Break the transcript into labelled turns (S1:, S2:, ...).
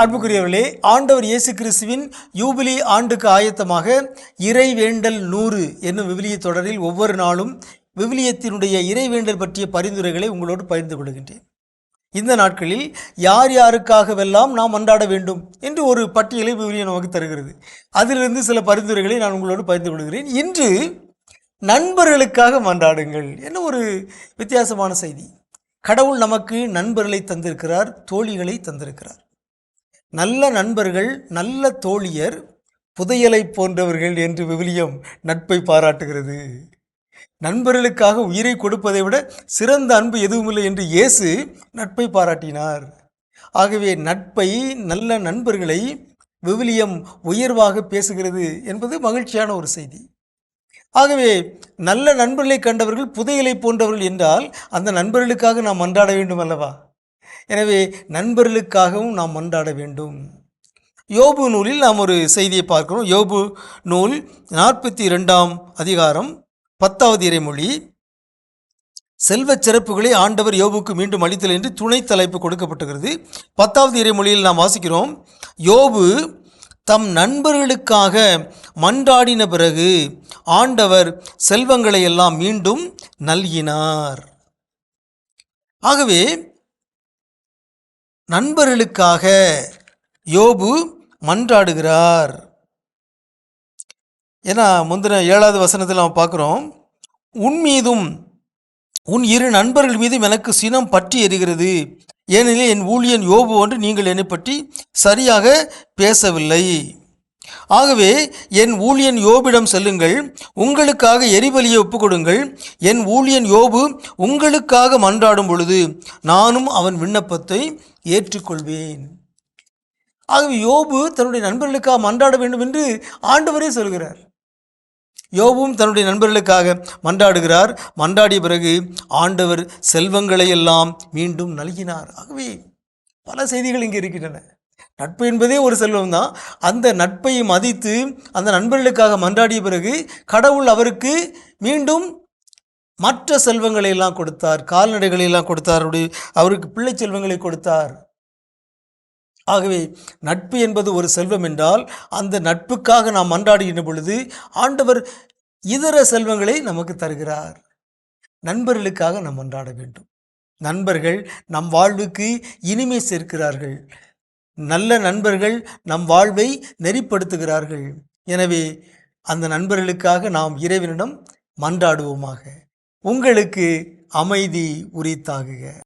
S1: அன்புக்குரியவர்களே ஆண்டவர் இயேசு கிறிஸ்துவின் யூபிலி ஆண்டுக்கு ஆயத்தமாக இறைவேண்டல் நூறு என்னும் விவிலிய தொடரில் ஒவ்வொரு நாளும் விவிலியத்தினுடைய இறைவேண்டல் பற்றிய பரிந்துரைகளை உங்களோடு பகிர்ந்து கொள்கின்றேன். இந்த நாட்களில் யார் யாருக்காகவெல்லாம் நாம் அன்றாட வேண்டும் என்று ஒரு பட்டியலை விவிலியம் நமக்கு தருகிறது. அதிலிருந்து சில பரிந்துரைகளை நான் உங்களோடு பகிர்ந்து கொள்கிறேன். இன்று நண்பர்களுக்காக மன்றாடுங்கள் என்ன ஒரு வித்தியாசமான செய்தி. கடவுள் நமக்கு நண்பர்களை தந்திருக்கிறார் தோழிகளை தந்திருக்கிறார். நல்ல நண்பர்கள் நல்ல தோழியர் புதையலை போன்றவர்கள் என்று விவிலியம் நட்பை பாராட்டுகிறது. நண்பர்களுக்காக உயிரை கொடுப்பதை விட சிறந்த அன்பு எதுவுமில்லை என்று இயேசு நட்பை பாராட்டினார். ஆகவே நட்பை நல்ல நண்பர்களை விவிலியம் உயர்வாக பேசுகிறது என்பது மகிழ்ச்சியான ஒரு செய்தி. ஆகவே நல்ல நண்பர்களை கண்டவர்கள் புதையலை போன்றவர்கள் என்றால் அந்த நண்பர்களுக்காக நாம் அன்றாட வேண்டும் அல்லவா எனவே நண்பர்களுக்காகவும் நாம் மன்றாட வேண்டும். யோபு நூலில் நாம் ஒரு செய்தியை பார்க்கிறோம். யோபு நூல் நாற்பத்தி இரண்டாம் அதிகாரம் பத்தாவது இறைமொழி. செல்வச் சிறப்புகளை ஆண்டவர் யோபுக்கு மீண்டும் அளித்தல் என்று துணை தலைப்பு கொடுக்கப்பட்டுகிறது பத்தாவது இறைமொழியில் நாம் வாசிக்கிறோம். யோபு தம் நண்பர்களுக்காக மன்றாடின பிறகு ஆண்டவர் செல்வங்களை எல்லாம் மீண்டும் நல்கினார். ஆகவே நண்பர்களுக்காக யோபு மன்றாடுகிறார். ஏன்னா முந்தின ஏழாவது வசனத்தில் நம்ம பார்க்குறோம் உன் மீதும் உன் இரு நண்பர்கள் மீதும் எனக்கு சினம் பற்றி எரிகிறது. ஏனெனில் என் ஊழியன் யோபு ஒன்று நீங்கள் என்னை பற்றி சரியாக பேசவில்லை. ஆகவே என் ஊழியன் யோபிடம் செல்லுங்கள் உங்களுக்காக எரிபலியை ஒப்புக்கொடுங்கள். என் ஊழியன் யோபு உங்களுக்காக மன்றாடும் பொழுது நானும் அவன் விண்ணப்பத்தை ஏற்றுக்கொள்வேன். ஆகவே யோபு தன்னுடைய நண்பர்களுக்காக மன்றாட வேண்டும் என்று ஆண்டவரே சொல்கிறார். யோபும் தன்னுடைய நண்பர்களுக்காக மன்றாடுகிறார். மன்றாடிய பிறகு ஆண்டவர் செல்வங்களை எல்லாம் மீண்டும் நல்கினார். ஆகவே பல செய்திகள் இங்கே இருக்கின்றன. நட்பு என்பதே ஒரு செல்வம் தான் அந்த நட்பை மதித்து அந்த நண்பர்களுக்காக மன்றாடிய பிறகு கடவுள் அவருக்கு மீண்டும் மற்ற செல்வங்களை எல்லாம் கொடுத்தார். கால்நடைகளை எல்லாம் கொடுத்தார். அவருக்கு பிள்ளை செல்வங்களை கொடுத்தார். ஆகவே நட்பு என்பது ஒரு செல்வம் என்றால் அந்த நட்புக்காக நாம் மன்றாடுகின்ற பொழுது ஆண்டவர் இதர செல்வங்களை நமக்கு தருகிறார். நண்பர்களுக்காக நாம் மன்றாட வேண்டும். நண்பர்கள் நம் வாழ்வுக்கு இனிமை சேர்க்கிறார்கள். நல்ல நண்பர்கள் நம் வாழ்வை நெறிப்படுத்துகிறார்கள். எனவே அந்த நண்பர்களுக்காக நாம் இறைவனிடம் மன்றாடுவோமாக. உங்களுக்கு அமைதி உரித்தாகுக.